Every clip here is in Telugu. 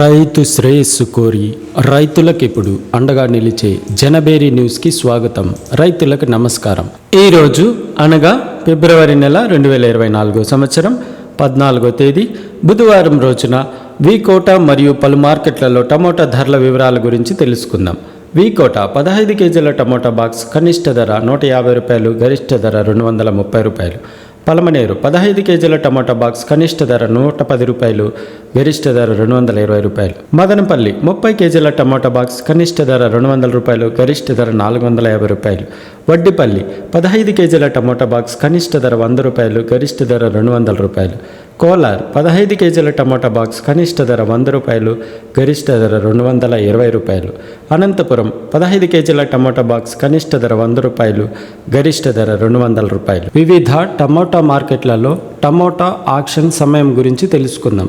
రైతు శ్రేయస్సు కోరి రైతులకు ఇప్పుడు అండగా నిలిచే జనబేరి న్యూస్కి స్వాగతం. రైతులకు నమస్కారం. ఈరోజు అనగా ఫిబ్రవరి నెల రెండు వేల ఇరవై నాలుగో సంవత్సరం పద్నాలుగో తేదీ బుధవారం రోజున వీకోట మరియు పలు మార్కెట్లలో టమోటా ధరల వివరాల గురించి తెలుసుకుందాం. వీకోట పదహైదు కేజీల టమోటా బాక్స్ కనిష్ట ధర నూట యాభై రూపాయలు గరిష్ట ధర రెండు వందల ముప్పై రూపాయలు. పలమనేరు పదహైదు కేజీల టమాటా బాక్స్ కనిష్ట ధర నూట పది రూపాయలు గరిష్ట ధర రెండు వందల ఇరవై రూపాయలు. మదనపల్లి ముప్పై కేజీల టమాటా బాక్స్ కనిష్ట ధర రెండు వందల రూపాయలు గరిష్ట ధర నాలుగు వందల యాభై రూపాయలు. వడ్డిపల్లి పదహైదు కేజీల టమాటా బాక్స్ కనిష్ట ధర వంద రూపాయలు గరిష్ట ధర రెండు వందల రూపాయలు. కోలార్ పదహైదు కేజీల టమాటా బాక్స్ కనిష్ట ధర వంద రూపాయలు గరిష్ట ధర రెండు వందల ఇరవై రూపాయలు. అనంతపురం పదహైదు కేజీల టమాటా బాక్స్ కనిష్ట ధర వంద రూపాయలు గరిష్ట ధర రెండు వందల రూపాయలు. వివిధ టమోటా మార్కెట్లలో టమోటా ఆక్షన్ సమయం గురించి తెలుసుకుందాం.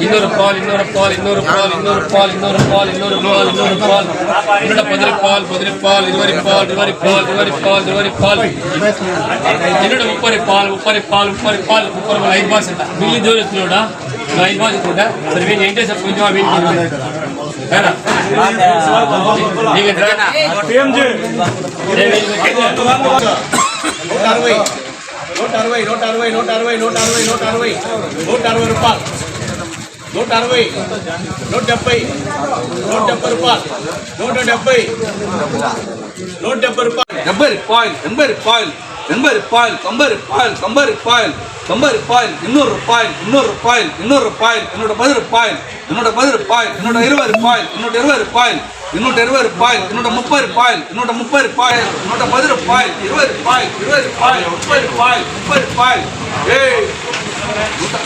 இன்னொரு பால் இன்னொரு பால் இன்னொரு பால் இன்னொரு பால் இன்னொரு பால் இன்னொரு பால் இன்னொரு பால் இன்னொரு பதிரி பால் பதிரி பால் இருவரி பால் இருவரி பால் இருவரி பால் இருவரி பால் என்னோட முப்பரி பால் முப்பரி பால் முப்பரி பால் முப்பரி பால் ஐந்து பாஸ் బిల్లు జోలిస్తున్నాడా ఐదు బాస్ ఇస్తుంటా సరే మేము ఏం చేసాం కొంచెం అవి నీకు నూట అరవై నూట అరవై నూట అరవై నూట అరవై నూట అరవై నూట అరవై రూపాయలు. నూట అరవై నూట డెబ్బై నూట డెబ్బై రూపాయలు. నూట డెబ్బై నూట డెబ్బై రూపాయలు. డెబ్బై రూపాయలు డెబ్బై రూపాయలు. எண்பது ரூபாயில் ஐம்பது ரூபாயில் ஐம்பது ரூபாயில் ஐம்பது ரூபாயில் இன்னூறு ரூபாயில் இன்னூறு ரூபாயில் இன்னொரு ரூபாயில் என்னோட பது ரூபாயில் என்னோட பது ரூபாயில் என்னோட இருபது ரூபாயில் என்னோட இருபது ரூபாயில் இன்னொரு இருபது ரூபாயில் என்னோட முப்பது ரூபாயில் என்னோட முப்பது ரூபாயில் என்னோட பது ரூபாயில் இருபது ரூபாயில் இருபது ரூபாயில் முப்பது ரூபாயில் முப்பது ரூபாயில் ஏய்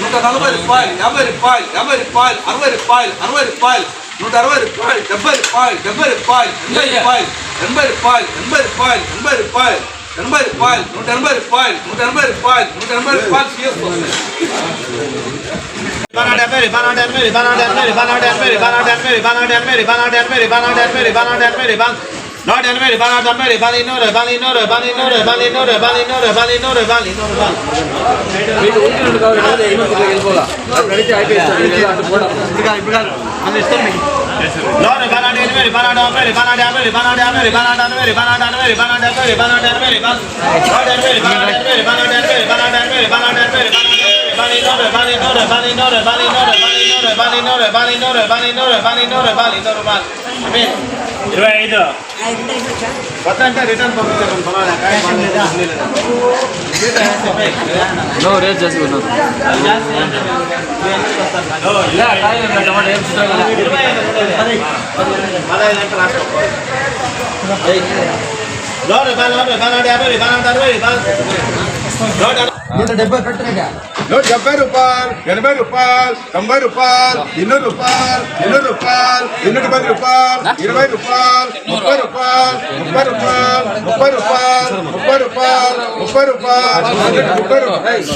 நூற்ற நலபது ரூபாய் எண்பது ரூபாய் எண்பது ரூபாய் அறுபது ரூபாய் அறுபது ரூபாய் நூற்றி அறுபது ரூபாய் டெబ్బது ரூபாய் டெబ్బது ரூபாய் எண்பது ரூபாய் எண்பது ரூபாய் எண்பது ரூபாய் எண்பது ரூபாய் ఎనభై రూపాయలు నూట ఎనభై రూపాయలు నూట ఎనభై రూపాయలు నూట ఎనభై రూపాయలు సీఎస్ నూట ఎనభై రూపాయలు తొంభై రూపాయలు ఇన్నూరు రూపాయలు ఇన్నూరు రూపాయలు ఇన్నూరు రూపాయలు ఇన్నూరు రూపాయలు ఇన్నూరు రూపాయలు ఇన్నూరు రూపాయలు ఇన్నూరు రూపాయలు నూట రూపాయలు ఇరవై ఐదు కొత్త అంటే రిటర్న్ పంపించారు No, red just will not. Yeah, time is not what I am struggling. Lord, if I love, if I not happy, if I not happy, if I. నూట డెబ్బై నూట డెబ్బై రూపాయలు ఎనభై రూపాయలు తొంభై రూపాయలు ఇన్నూరు రూపాయలు ఇన్నూరు రూపాయలు ఇన్నూట పది రూపాయలు ఇరవై రూపాయలు ముప్పై రూపాయలు ముప్పై రూపాయలు ముప్పై రూపాయలు ముప్పై రూపాయలు ముప్పై రూపాయలు ముప్పై రూపాయలు.